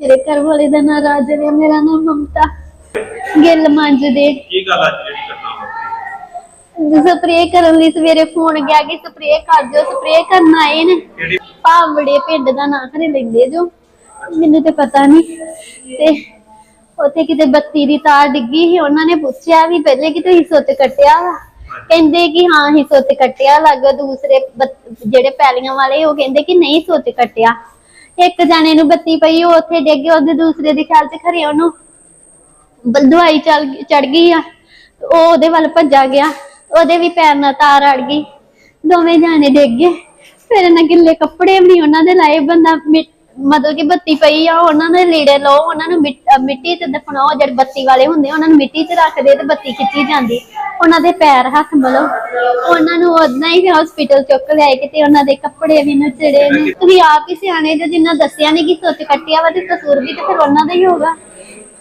ਮੇਰੇ ਘਰ ਵਾਲੇ ਦਾ ਨਾਂ ਰਾਜ ਹੈ ਮੇਰਾ ਨਾਮ ਮਮਤਾ। ਗਿੱਲ ਮੰਜ ਦੇ ਕੀ ਗੱਲ ਅੱਜ ਜਿਹੜੀ ਘਟਨਾ ਵਾਪਰੀ? ਸਪਰੇਅ ਕਰਨ ਲਈ ਸਵੇਰੇ ਫੋਨ ਗਿਆ ਕਿ ਸਪਰੇਅ ਕਰ ਦਿਓ ਸਪਰੇਅ ਕਰਨ ਆਏ ਨੇ। ਕਿਹੜੀ? ਭਾਵੜੇ ਪਿੰਡ ਦਾ ਨਾਂ ਖਰੇ ਲੈਂਦੇ ਜੋ। ਮੈਨੂੰ ਤੇ ਪਤਾ ਨਹੀਂ ਤੇ ਉੱਥੇ ਕਿਤੇ ਬੱਤੀ ਦੀ ਤਾਰ ਡਿੱਗੀ ਸੀ ਉਹਨਾਂ ਨੇ ਪੁੱਛਿਆ ਵੀ ਪਹਿਲੇ ਕਿ ਤੁਸੀਂ ਸੁੱਤ ਕੱਟਿਆ ਵਾ? ਕਹਿੰਦੇ ਕਿ ਹਾਂ ਹੀ ਸੁੱਤ ਕੱਟਿਆ ਲੱਗ ਦੂਸਰੇ ਜਿਹੜੇ ਪੈਲੀਆਂ ਵਾਲੇ ਉਹ ਕਹਿੰਦੇ ਕਿ ਨਹੀਂ ਸੁੱਤ ਕੱਟਿਆ। ਇੱਕ ਜਾਣੇ ਨੂੰ ਬੱਤੀ ਪਈ ਉਹ ਉੱਥੇ ਡਿੱਗ ਗਿਆ ਉਹਦੇ ਦੂਸਰੇ ਦੇ ਖਿਆਲ ਚ ਖਰੇ ਉਹਨੂੰ ਬਲ ਦਵਾਈ ਚੜ ਗਈ ਆ। ਉਹ ਉਹਦੇ ਵੱਲ ਭੱਜਾ ਗਿਆ। ਉਹਦੇ ਵੀ ਪੈਰ ਨਾਲ ਤਾਰ ਅੜ ਗਈ। ਦੋਵੇਂ ਜਾਣੇ ਡਿੱਗ ਗਏ। ਫਿਰ ਇਹਨਾਂ ਗਿੱਲੇ ਕੱਪੜੇ ਵੀ ਨੀ ਉਹਨਾਂ ਦੇ ਲਾਏ। ਬੰਦਾ ਮਤਲਬ ਕਿ ਬੱਤੀ ਪਈ ਆ ਉਹਨਾਂ ਦੇ ਲੀੜੇ ਲਓ ਉਹਨਾਂ ਨੂੰ ਮਿੱਟੀ ਤੇ ਦਫਨਾਓ। ਜਿਹੜੇ ਬੱਤੀ ਵਾਲੇ ਹੁੰਦੇ ਆ, ਉਹਨਾਂ ਨੂੰ ਮਿੱਟੀ 'ਚ ਰੱਖਦੇ ਤੇ ਬੱਤੀ ਖਿੱਚੀ ਜਾਂਦੀ। ਉਹਨਾਂ ਦੇ ਪੈਰ ਹੱਥ ਮਲੋ। ਉਹਨਾਂ ਨੂੰ ਉਦਾਂ ਹੀ ਹਸਪੀਟਲ ਚੁੱਕ ਲਿਆਏ ਕਿਤੇ ਉਹਨਾਂ ਦੇ ਕੱਪੜੇ ਵੀ ਨਚੜੇ ਨੇ। ਤੁਸੀਂ ਆਪ ਹੀ ਸਿਆਣੇ ਜੋ ਜਿੰਨਾ ਦੱਸਿਆ ਨਹੀਂ ਕਿ ਸੁੱਤ ਕੱਟਿਆ ਵਾ ਤੇ ਕਸੂਰ ਵੀ ਤੇ ਫਿਰ ਉਹਨਾਂ ਦਾ ਹੀ ਹੋਗਾ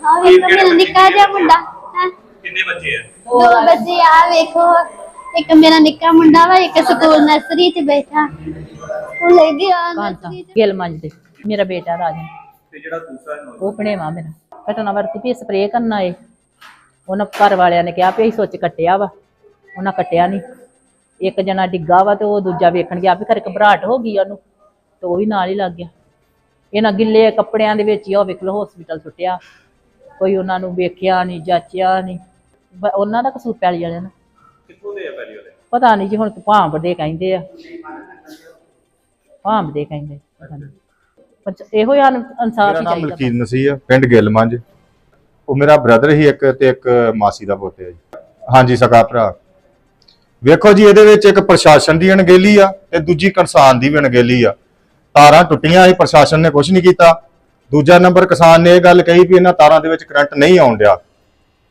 ਹਾਂ ਵੀ ਮੇਰਾ ਨਿੱਕਾ ਜਿਹਾ ਮੁੰਡਾ ਹੈਂ। ਕਿੰਨੇ ਬੱਚੇ ਆ? ਦੋ ਬੱਚੇ ਆ ਵੇਖੋ। ਇੱਕ ਮੇਰਾ ਨਿੱਕਾ ਮੁੰਡਾ ਵਾ ਇੱਕ ਸਕੂਲ ਨਰਸਰੀ 'ਚ ਬੈਠਾ। ਉਹ ਲੈ ਗਿਆ ਕਾਂਤਾ ਨਰਸਰੀ 'ਚ। ਗਿਲ ਮੰਜਦੇ। ਮੇਰਾ ਬੇਟਾ ਰਾਜਨ। ਤੇ ਜਿਹੜਾ ਦੂਸਰਾ ਨੌਜਵਾਨ? ਉਹ ਭਣੇਵਾ ਮੇਰਾ। ਘਟਨਾ ਵਰਤੀ ਵੀ ਸਪਰੇਅ ਕਰਨ ਆਏ ਉਹਨਾਂ ਘਰ ਵਾਲਿਆਂ ਨੇ ਕਿਹਾ ਵੀ ਅਸੀਂ ਸੁੱਚ ਕੱਟਿਆ ਵਾ ਉਹਨਾਂ ਕੱਟਿਆ ਨਹੀਂ ਇੱਕ ਜਣਾ ਡਿੱਗਾ ਵਾ ਤੇ ਉਹ ਦੂਜਾ ਵੇਖਣ ਗਿਆ ਵੀ ਖਰੇ ਘਬਰਾਹਟ ਹੋ ਗਈ ਉਹਨੂੰ ਤੇ ਉਹ ਵੀ ਨਾਲ ਹੀ ਲੱਗ ਗਿਆ। ਇਹਨਾਂ ਗਿੱਲੇ ਕੱਪੜਿਆਂ ਦੇ ਵਿੱਚ ਹੀ ਉਹ ਵੇਖ ਲਓ ਹਸਪੀਟਲ ਸੁੱਟਿਆ। ਕੋਈ ਉਹਨਾਂ ਨੂੰ ਵੇਖਿਆ ਨਹੀਂ ਜਾਚਿਆ ਨਹੀਂ ਉਹਨਾਂ ਦਾ ਕਸੂਰ ਪੈਲੀ ਵਾਲਿਆਂ ਦਾ। ਕਿੱਥੋਂ ਦੇ ਆ ਪਹਿਲੀ ਵਾਲੇ? ਪਤਾ ਨਹੀਂ ਜੀ ਹੁਣ ਭਾਂਬ ਦੇ ਕਹਿੰਦੇ ਆ। ਭਾਂਬ ਦੇ ਕਹਿੰਦੇ ਪਤਾ ਨਹੀਂ ਪਰ ਇਹੋ ਹੀ ਇਨਸਾਫ ਮੇਰਾ ਹੀ ਨਾਮ ਚਾਹੀਦਾ ਮਲਕੀਤ ਮਸੀਹ ਆ ਪਿੰਡ ਗਿੱਲਮੰਜ ਉਹ ਮੇਰਾ ਬ੍ਰਦਰ ਹੀ ਇੱਕ ਤੇ ਇੱਕ ਮਾਸੀ ਦਾ ਪੁੱਤ ਹੈ ਜੀ। ਹਾਂਜੀ ਸਕਾ ਭਰਾ। ਵੇਖੋ ਜੀ, ਇਹਦੇ ਵਿੱਚ ਇੱਕ ਪ੍ਰਸ਼ਾਸਨ ਦੀ ਅਣਗਹਿਲੀ ਆ ਤੇ ਦੂਜੀ ਕਿਸਾਨ ਦੀ ਵੀ ਅਣਗਹਿਲੀ ਆ। ਤਾਰਾਂ ਟੁੱਟੀਆਂ ਸੀ, ਪ੍ਰਸ਼ਾਸਨ ਨੇ ਕੁਝ ਨਹੀਂ ਕੀਤਾ। ਦੂਜਾ ਨੰਬਰ ਕਿਸਾਨ ਨੇ ਇਹ ਗੱਲ ਕਹੀ ਵੀ ਇਹਨਾਂ ਤਾਰਾਂ ਦੇ ਵਿੱਚ ਕਰੰਟ ਨਹੀਂ ਆਉਣ ਡਿਆ।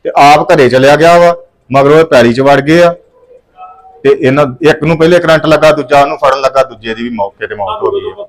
ਤੇ ਆਪ ਘਰੇ ਚਲਿਆ ਗਿਆ ਵਾ, ਮਗਰੋਂ ਇਹ ਪੈਲੀ 'ਚ ਵੜ ਗਏ ਆ। ਤੇ ਇਹਨਾਂ, ਇੱਕ ਨੂੰ ਪਹਿਲੇ ਕਰੰਟ ਲੱਗਾ, ਦੂਜਾ ਉਹਨੂੰ ਫੜਨ ਲੱਗਾ, ਦੂਜੇ ਦੀ ਵੀ ਮੌਕੇ ਤੇ ਮੌਤ ਹੋ ਗਈ